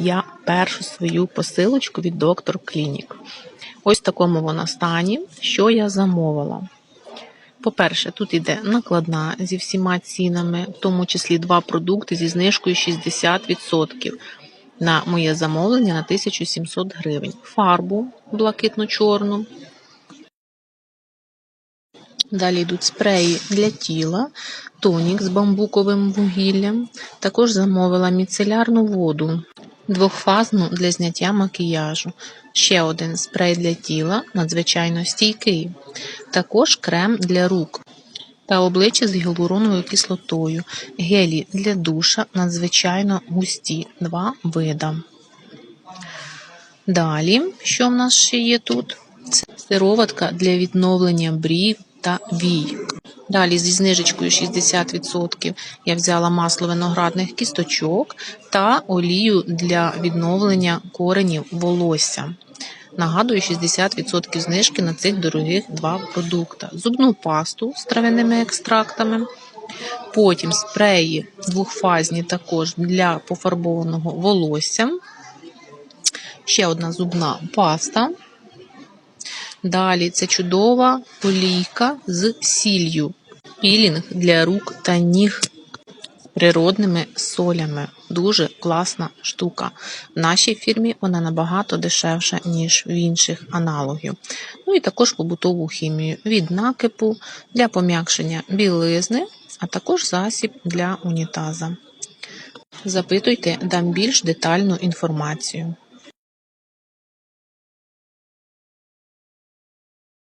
я першу свою посилочку від доктор Клінік. Ось в такому вона стані, що я замовила. По-перше, тут іде накладна зі всіма цінами, в тому числі два продукти зі знижкою 60% на моє замовлення на 1700 гривень. Фарбу блакитно-чорну. Далі йдуть спреї для тіла, тонік з бамбуковим вугіллям. Також замовила міцелярну воду двохфазну для зняття макіяжу. Ще один спрей для тіла, надзвичайно стійкий. Також крем для рук та обличчя з гіалуроновою кислотою. Гелі для душа надзвичайно густі. Два вида. Далі, що в нас ще є тут? Це сироватка для відновлення брів та вій. Далі зі знижечкою 60% я взяла масло виноградних кісточок та олію для відновлення коренів волосся. Нагадую, 60% знижки на цих дорогих два продукти. Зубну пасту з травяними екстрактами. Потім спреї двохфазні також для пофарбованого волосся. Ще одна зубна паста. Далі це чудова олійка з сіллю. Пілінг для рук та ніг з природними солями. Дуже класна штука. В нашій фірмі вона набагато дешевша, ніж в інших аналогів. Ну і також побутову хімію від накипу для пом'якшення білизни, а також засіб для унітаза. Запитуйте, дам більш детальну інформацію.